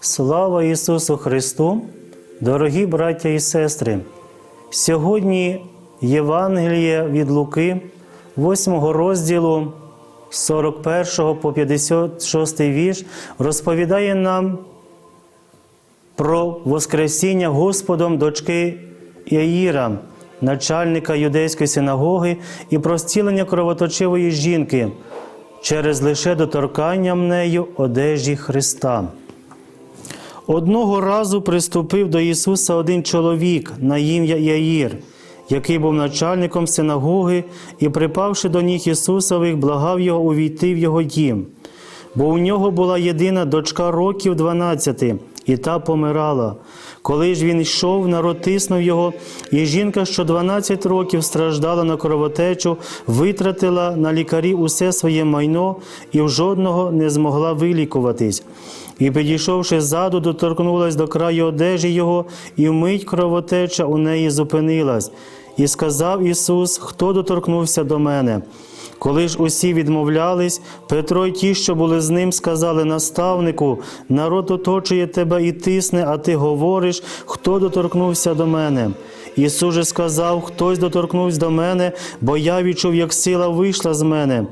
Слава Ісусу Христу, дорогі браття і сестри! Сьогодні Євангеліє від Луки, 8 розділу 41 по 56 вірш, розповідає нам про Воскресіння Господом дочки Яїра, начальника юдейської синагоги, і про зцілення кровоточивої жінки через лише доторканням нею одежі Христа. Одного разу приступив до Ісуса один чоловік на ім'я Яїр, який був начальником синагоги, і, припавши до ніг Ісусових, благав його увійти в його дім. Бо у нього була єдина дочка років 12, і та помирала. Коли ж він йшов, народ тиснув його, і жінка, що 12 років страждала на кровотечу, витратила на лікарів усе своє майно і в жодного не змогла вилікуватись. І, підійшовши ззаду, доторкнулась до краю одежі його, і вмить кровотеча у неї зупинилась. І сказав Ісус, хто доторкнувся до мене. Коли ж усі відмовлялись, Петро й ті, що були з ним, сказали наставнику: народ оточує тебе і тисне, а ти говориш, хто доторкнувся до мене. Ісус же сказав: Хтось доторкнувся до мене, бо я відчув, як сила вийшла з мене.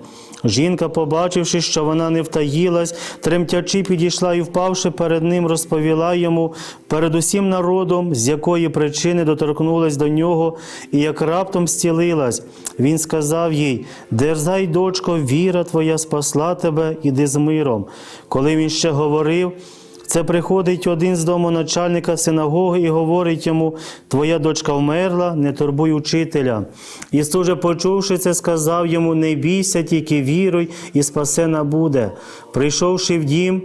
Жінка, побачивши, що вона не втаїлась, тремтячи, підійшла і, впавши перед ним, розповіла йому перед усім народом, з якої причини доторкнулась до нього, і як раптом зцілилась. Він сказав їй: Дерзай, дочко, віра твоя спасла тебе, іди з миром. Коли він ще говорив, це приходить один з дому начальника синагоги і говорить йому: Твоя дочка вмерла, не турбуй учителя. Ісус же, почувши це, сказав йому: Не бійся, тільки віруй, і спасена буде. Прийшовши в дім,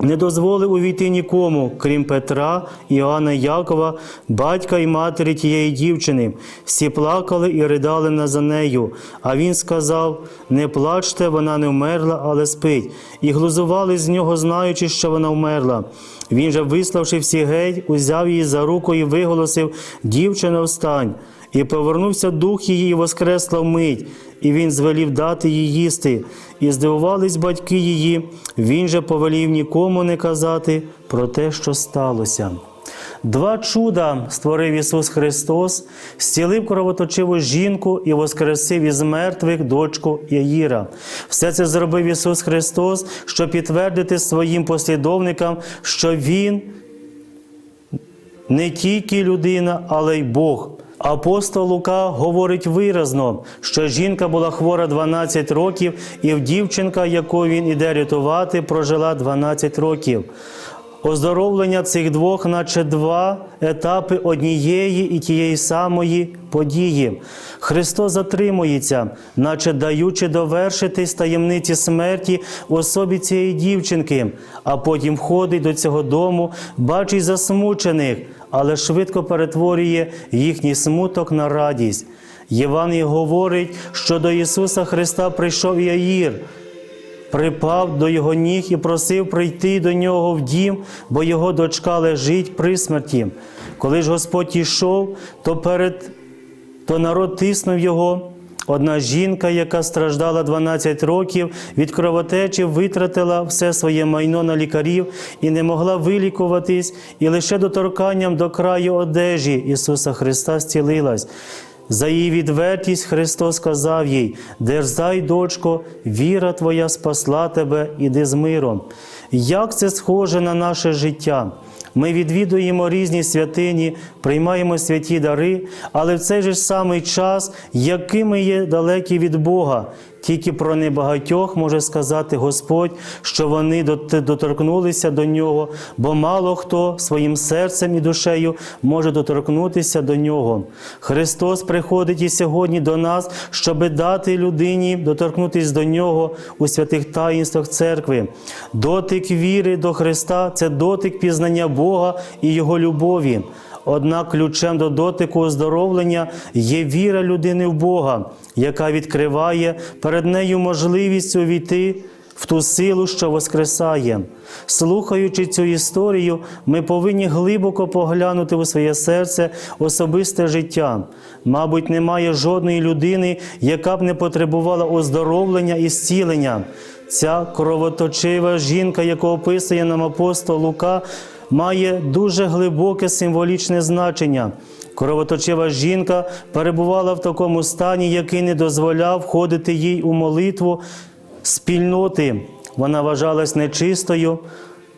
не дозволив увійти нікому, крім Петра, Іоанна Якова, батька і матері тієї дівчини. Всі плакали і ридали за нею. А він сказав: Не плачте, вона не вмерла, але спить. І глузували з нього, знаючи, що вона вмерла. Він же, виславши всі геть, узяв її за руку і виголосив: Дівчино, встань. І повернувся дух її, і воскресла вмить, і він звелів дати їй їсти. І здивувались батьки її, він же повелів нікому не казати про те, що сталося. Два чуда створив Ісус Христос, зцілив кровоточиву жінку і воскресив із мертвих дочку Яїра. Все це зробив Ісус Христос, щоб підтвердити своїм послідовникам, що Він не тільки людина, але й Бог. Апостол Лука говорить виразно, що жінка була хвора 12 років, і дівчинка, яку він іде рятувати, прожила 12 років. Оздоровлення цих двох, наче два етапи однієї і тієї самої події. Христос затримується, наче даючи довершитись таємниці смерті особі цієї дівчинки, а потім входить до цього дому, бачить засмучених, але швидко перетворює їхній смуток на радість. Євангелій говорить, що до Ісуса Христа прийшов Яїр, припав до його ніг і просив прийти до нього в дім, бо його дочка лежить при смерті. Коли ж Господь ішов, то перед то народ тиснув його. Одна жінка, яка страждала 12 років від кровотечі, витратила все своє майно на лікарів і не могла вилікуватись, і лише доторканням до краю одежі Ісуса Христа зцілилась. За її відвертість Христос сказав їй: Дерзай, дочко, віра твоя спасла тебе, іди з миром. Як це схоже на наше життя? Ми відвідуємо різні святині, приймаємо святі дари, але в цей же самий час, якими є далекі від Бога, тільки про небагатьох може сказати Господь, що вони доторкнулися до нього, бо мало хто своїм серцем і душею може доторкнутися до нього. Христос приходить і сьогодні до нас, щоби дати людині доторкнутися до нього у святих таїнствах церкви. Дотик віри до Христа це дотик пізнання Бога і Його любові. Однак ключем до дотику оздоровлення є віра людини в Бога, яка відкриває перед нею можливість увійти в ту силу, що воскресає. Слухаючи цю історію, ми повинні глибоко поглянути у своє серце особисте життя. Мабуть, немає жодної людини, яка б не потребувала оздоровлення і зцілення. Ця кровоточива жінка, яку описує нам апостол Лука, має дуже глибоке символічне значення. Кровоточива жінка перебувала в такому стані, який не дозволяв входити їй у молитву спільноти. Вона вважалась нечистою.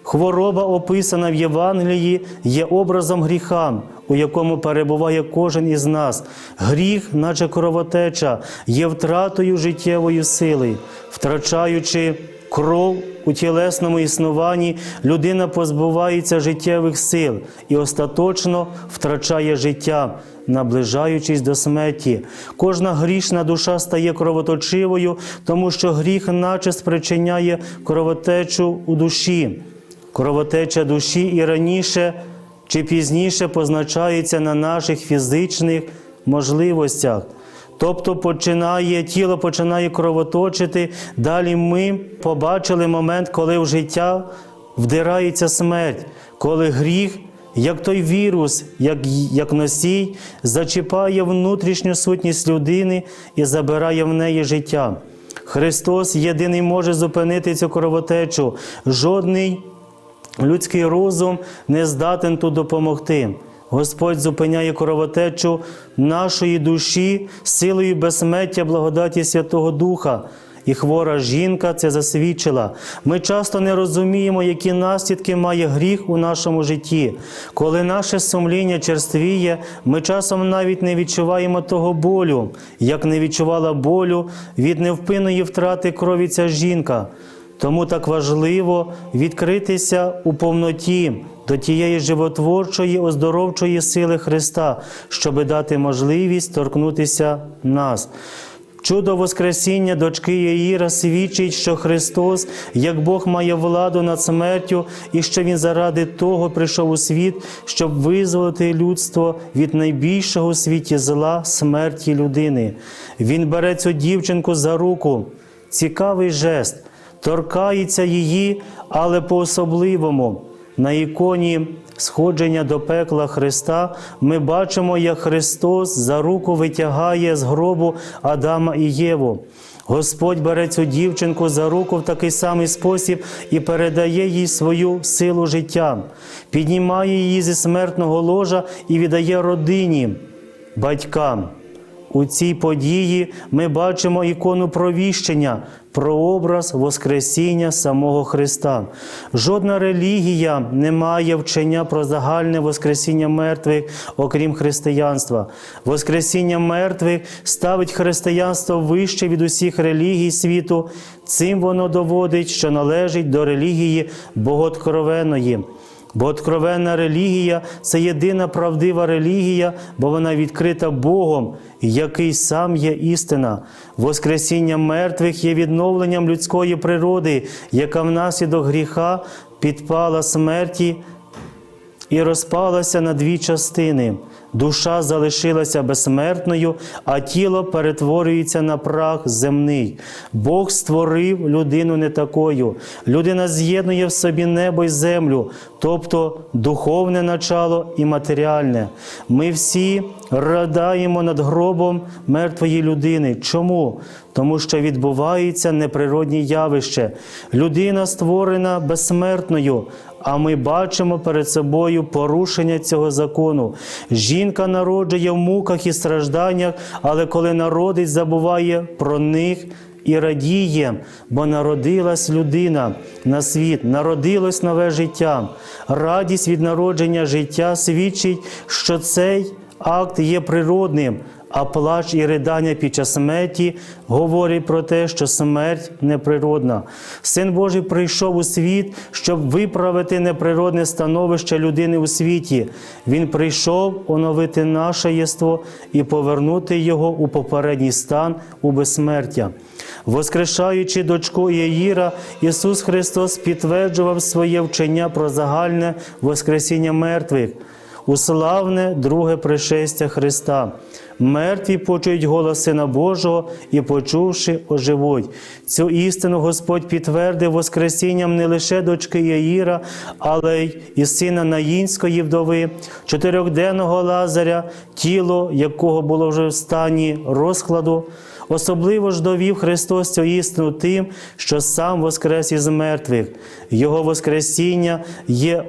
Хвороба, описана в Євангелії, є образом гріха, у якому перебуває кожен із нас. Гріх, наче кровотеча, є втратою життєвої сили, втрачаючи кров у тілесному існуванні, людина позбувається життєвих сил і остаточно втрачає життя, наближаючись до смерті. Кожна грішна душа стає кровоточивою, тому що гріх наче спричиняє кровотечу у душі. Кровотеча душі і раніше чи пізніше позначається на наших фізичних можливостях. Тобто починає, тіло починає кровоточити. Далі ми побачили момент, коли в життя вдирається смерть, коли гріх, як той вірус, як, як носій, зачіпає внутрішню сутність людини і забирає в неї життя. Христос єдиний може зупинити цю кровотечу. Жодний людський розум не здатен тут допомогти. Господь зупиняє кровотечу нашої душі силою безсмертя благодаті Святого Духа. І хвора жінка це засвідчила. Ми часто не розуміємо, які наслідки має гріх у нашому житті. Коли наше сумління черствіє, ми часом навіть не відчуваємо того болю, як не відчувала болю від невпинної втрати крові ця жінка. Тому так важливо відкритися у повноті до тієї животворчої, оздоровчої сили Христа, щоби дати можливість торкнутися нас. Чудо Воскресіння дочки Яїра свідчить, що Христос, як Бог має владу над смертю, і що Він заради того прийшов у світ, щоб визволити людство від найбільшого у світі зла смерті людини. Він бере цю дівчинку за руку. Цікавий жест торкається її, але по-особливому. На іконі сходження до пекла Христа ми бачимо, як Христос за руку витягає з гробу Адама і Єву. Господь бере цю дівчинку за руку в такий самий спосіб і передає їй свою силу життя, піднімає її зі смертного ложа і віддає родині, батькам. У цій події ми бачимо ікону провіщення, прообраз Воскресіння самого Христа. Жодна релігія не має вчення про загальне Воскресіння мертвих, окрім християнства. Воскресіння мертвих ставить християнство вище від усіх релігій світу. Цим воно доводить, що належить до релігії боготкровеної. Бо откровенна релігія це єдина правдива релігія, бо вона відкрита Богом, який сам є істина. Воскресіння мертвих є відновленням людської природи, яка внаслідок гріха підпала смерті і розпалася на дві частини. Душа залишилася безсмертною, а тіло перетворюється на прах земний. Бог створив людину не такою. Людина з'єднує в собі небо й землю, тобто духовне начало і матеріальне. Ми всі радаємо над гробом мертвої людини. Чому? Тому що відбувається неприродні явище. Людина створена безсмертною, а ми бачимо перед собою порушення цього закону. Жінка народжує в муках і стражданнях, але коли народить, забуває про них. І радіє, бо народилась людина на світ, народилось нове життя. Радість від народження життя свідчить, що цей акт є природним, а плач і ридання під час смерті говорять про те, що смерть неприродна. Син Божий прийшов у світ, щоб виправити неприродне становище людини у світі. Він прийшов оновити наше єство і повернути його у попередній стан у безсмертя. Воскрешаючи дочку Яїра, Ісус Христос підтверджував своє вчення про загальне Воскресіння мертвих. У славне друге пришестя Христа. Мертві почують голос Сина Божого і, почувши, оживуть. Цю істину Господь підтвердив Воскресінням не лише дочки Яїра, але й і сина Наїнської вдови, чотирьохденного Лазаря, тіло якого було вже в стані розкладу. Особливо ж довів Христос цю істину тим, що сам воскрес із мертвих. Його Воскресіння є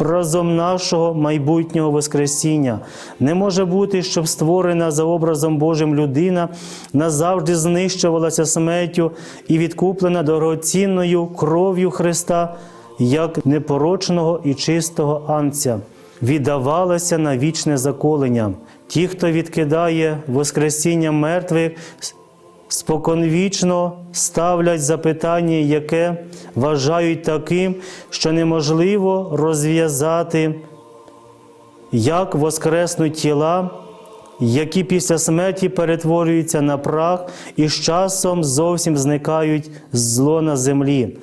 образом нашого майбутнього Воскресіння. Не може бути, щоб створена за образом Божим людина назавжди знищувалася смертю і відкуплена дорогоцінною кров'ю Христа, як непорочного і чистого анця, віддавалася на вічне заколення. Ті, хто відкидає Воскресіння мертвих, споконвічно ставлять запитання, яке вважають таким, що неможливо розв'язати, як воскреснуть тіла, які після смерті перетворюються на прах і з часом зовсім зникають зло на землі.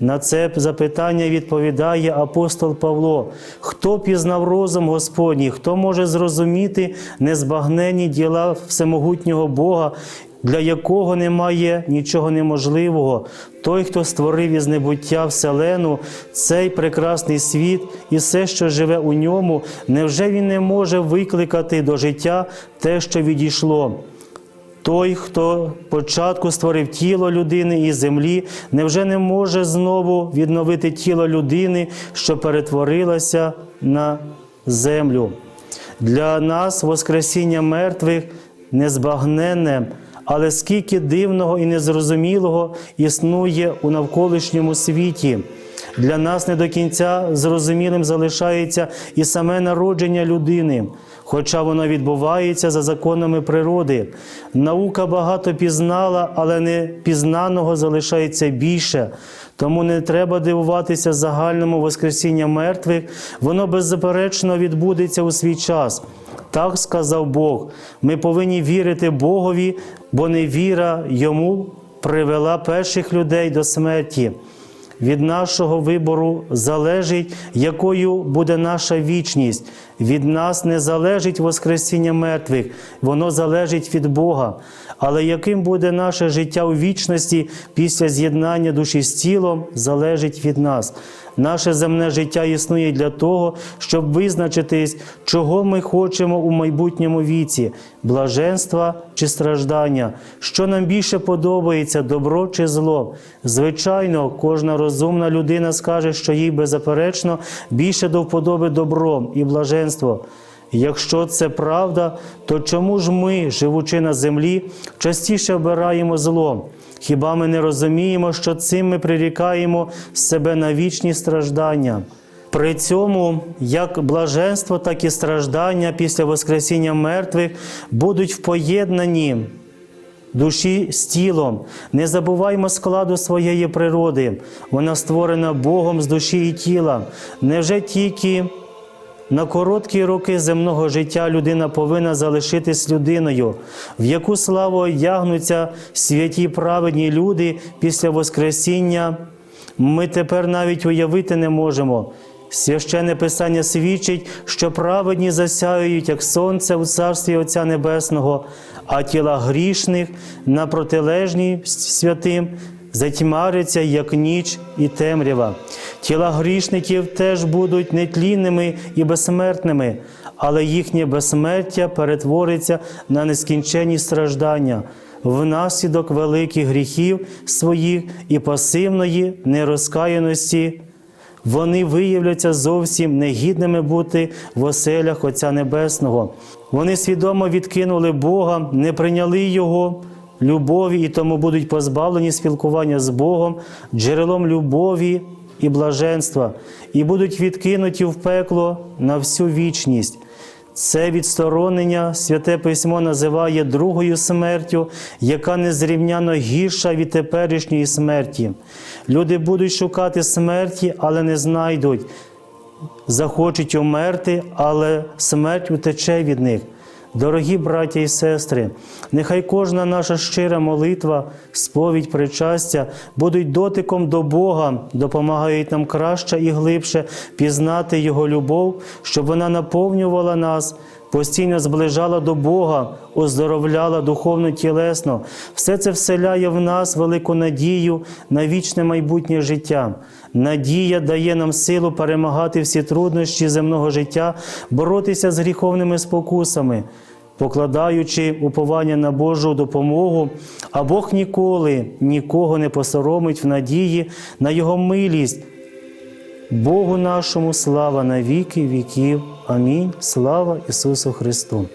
На це запитання відповідає апостол Павло: хто пізнав розум Господній, хто може зрозуміти незбагненні діла всемогутнього Бога, для якого немає нічого неможливого, той, хто створив із небуття Вселену, цей прекрасний світ і все, що живе у ньому, невже він не може викликати до життя те, що відійшло? Той, хто початку створив тіло людини і землі, невже не може знову відновити тіло людини, що перетворилося на землю? Для нас Воскресіння мертвих незбагненне, але скільки дивного і незрозумілого існує у навколишньому світі. Для нас не до кінця зрозумілим залишається і саме народження людини, хоча воно відбувається за законами природи. Наука багато пізнала, але не пізнаного залишається більше. Тому не треба дивуватися загальному Воскресіння мертвих, воно беззаперечно відбудеться у свій час. Так сказав Бог. Ми повинні вірити Богові, бо невіра йому привела перших людей до смерті. Від нашого вибору залежить, якою буде наша вічність. Від нас не залежить Воскресіння мертвих, воно залежить від Бога. Але яким буде наше життя у вічності після з'єднання душі з тілом, залежить від нас. Наше земне життя існує для того, щоб визначитись, чого ми хочемо у майбутньому віці блаженства чи страждання, що нам більше подобається, добро чи зло. Звичайно, кожна розумна людина скаже, що їй беззаперечно більше до вподоби добро і блаженство. Якщо це правда, то чому ж ми, живучи на землі, частіше обираємо зло? Хіба ми не розуміємо, що цим ми прирікаємо себе на вічні страждання? При цьому як блаженство, так і страждання після Воскресіння мертвих будуть в поєднанні душі з тілом. Не забуваймо складу своєї природи. Вона створена Богом з душі і тіла. Невже тільки на короткі роки земного життя людина повинна залишитись людиною, в яку славу одягнуться святі праведні люди після Воскресіння, ми тепер навіть уявити не можемо. Священне Писання свідчить, що праведні засяюють, як сонце у царстві Отця Небесного, а тіла грішних на протилежній святим затьмариться, як ніч і темрява. Тіла грішників теж будуть нетлінними і безсмертними, але їхнє безсмертя перетвориться на нескінченні страждання внаслідок великих гріхів своїх і пасивної нерозкаяності. Вони виявляться зовсім негідними бути в оселях Отця Небесного. Вони свідомо відкинули Бога, не прийняли Його любові і тому будуть позбавлені спілкування з Богом, джерелом любові і блаженства, і будуть відкинуті в пекло на всю вічність. Це відсторонення святе письмо називає другою смертю, яка незрівняно гірша від теперішньої смерті. Люди будуть шукати смерті, але не знайдуть. Захочуть умерти, але смерть утече від них. Дорогі браття і сестри, нехай кожна наша щира молитва, сповідь причастя будуть дотиком до Бога, допомагають нам краще і глибше пізнати Його любов, щоб вона наповнювала нас, постійно зближала до Бога, оздоровляла духовно тілесно. Все це вселяє в нас велику надію на вічне майбутнє життя. Надія дає нам силу перемагати всі труднощі земного життя, боротися з гріховними спокусами. Покладаючи уповання на Божу допомогу, а Бог ніколи нікого не посоромить в надії на Його милість. Богу нашому слава на віки віків. Амінь. Слава Ісусу Христу!